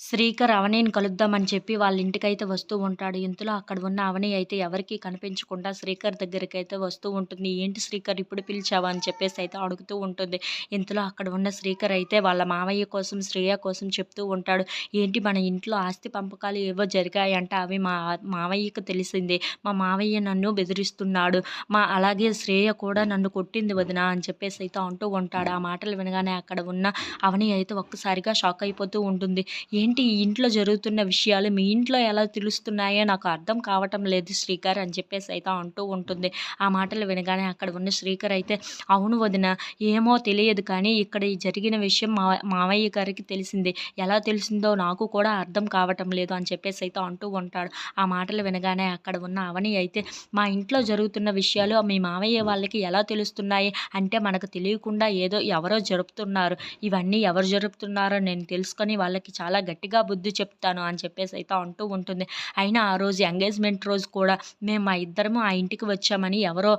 శ్రీకర్ అవనీని కలుద్దామని చెప్పి వాళ్ళ ఇంటికైతే వస్తూ ఉంటాడు. ఇంతలో అక్కడ ఉన్న అవని అయితే ఎవరికీ కనిపించకుండా శ్రీకర్ దగ్గరికైతే వస్తూ ఉంటుంది. ఏంటి శ్రీకర్ ఇప్పుడు పిలిచావా? అని చెప్పేసి అయితే అడుగుతూ ఉంటుంది. ఇంతలో అక్కడ ఉన్న శ్రీకర్ అయితే వాళ్ళ మావయ్య కోసం శ్రేయ కోసం చెప్తూ ఉంటాడు. ఏంటి మన ఇంట్లో ఆస్తి పంపకాలు ఏవో జరిగాయంట అవి మా మావయ్యకు తెలిసింది. మా మావయ్య నన్ను బెదిరిస్తున్నాడు. మా అలాగే శ్రేయ కూడా నన్ను కొట్టింది వదిన అని చెప్పేసి అయితే అంటూ ఉంటాడు. ఆ మాటలు వినగానే అక్కడ ఉన్న అవని అయితే ఒక్కసారిగా షాక్ అయిపోతూ ఉంటుంది. ఏంటి ఈ ఇంట్లో జరుగుతున్న విషయాలు? మీ ఇంట్లో ఎలా తెలుస్తున్నాయో నాకు అర్థం కావటం లేదు శ్రీకర్ అని చెప్పేసి అయితే అంటూ ఉంటుంది. ఆ మాటలు వినగానే అక్కడ ఉన్న శ్రీకర్ అయితే అవును వదిన ఏమో తెలియదు కానీ ఇక్కడ జరిగిన విషయం మా మావయ్య గారికి తెలిసింది. ఎలా తెలిసిందో నాకు కూడా అర్థం కావటం లేదు అని చెప్పేసి అయితే అంటూ ఉంటాడు. ఆ మాటలు వినగానే అక్కడ ఉన్న అవని అయితే మా ఇంట్లో జరుగుతున్న విషయాలు మీ మావయ్య వాళ్ళకి ఎలా తెలుస్తున్నాయి? అంటే మనకు తెలియకుండా ఏదో ఎవరో జరుపుతున్నారు. ఇవన్నీ ఎవరు జరుపుతున్నారో నేను తెలుసుకొని వాళ్ళకి చాలా గట్టిగా బుద్ధి చెప్తాను అని చెప్పేసి అయితే అంటూ ఉంటుంది. అయినా ఆ రోజు ఎంగేజ్మెంట్ రోజు కూడా మేము మా ఇద్దరము ఆ ఇంటికి వచ్చామని ఎవరో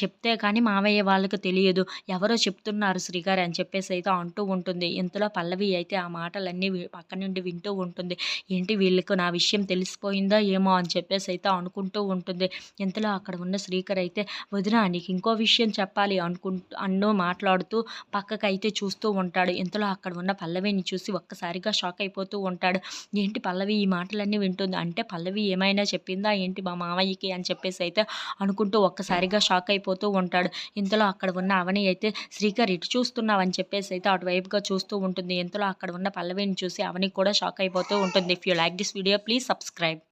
చెప్తే కానీ మావయ్య వాళ్ళకి తెలియదు. ఎవరో చెప్తున్నారు శ్రీగారు అని చెప్పేసి అయితే అంటూ ఉంటుంది. ఇంతలో పల్లవి అయితే ఆ మాటలన్నీ పక్క నుండి వింటూ ఉంటుంది. ఏంటి వీళ్ళకు నా విషయం తెలిసిపోయిందా ఏమో అని చెప్పేసి అయితే అనుకుంటూ ఉంటుంది. ఇంతలో అక్కడ ఉన్న శ్రీకర్ అయితే వదిన నీకు ఇంకో విషయం చెప్పాలి అనుకుంటూ అన్నో మాట్లాడుతూ పక్కకైతే చూస్తూ ఉంటాడు. ఇంతలో అక్కడ ఉన్న పల్లవిని చూసి ఒక్కసారిగా షాక్ అయిపోతూ ఉంటాడు. ఏంటి పల్లవి ఈ మాటలన్నీ వింటుంది. అంటే పల్లవి ఏమైనా చెప్పిందా? ఏంటి మా మామయ్యకి అని చెప్పేసి అయితే అనుకుంటూ ఒక్కసారిగా షాక్ అయిపోతూ ఉంటాడు. ఇంతలో అక్కడ ఉన్న అవని అయితే శ్రీకర్ ఇటు చూస్తున్నావు? అని చెప్పేసి అయితే అటువైపుగా చూస్తూ ఉంటుంది. ఇంతలో అక్కడ ఉన్న పల్లవిని చూసి అవని కూడా షాక్ అయిపోతూ ఉంటుంది. If you like this video please subscribe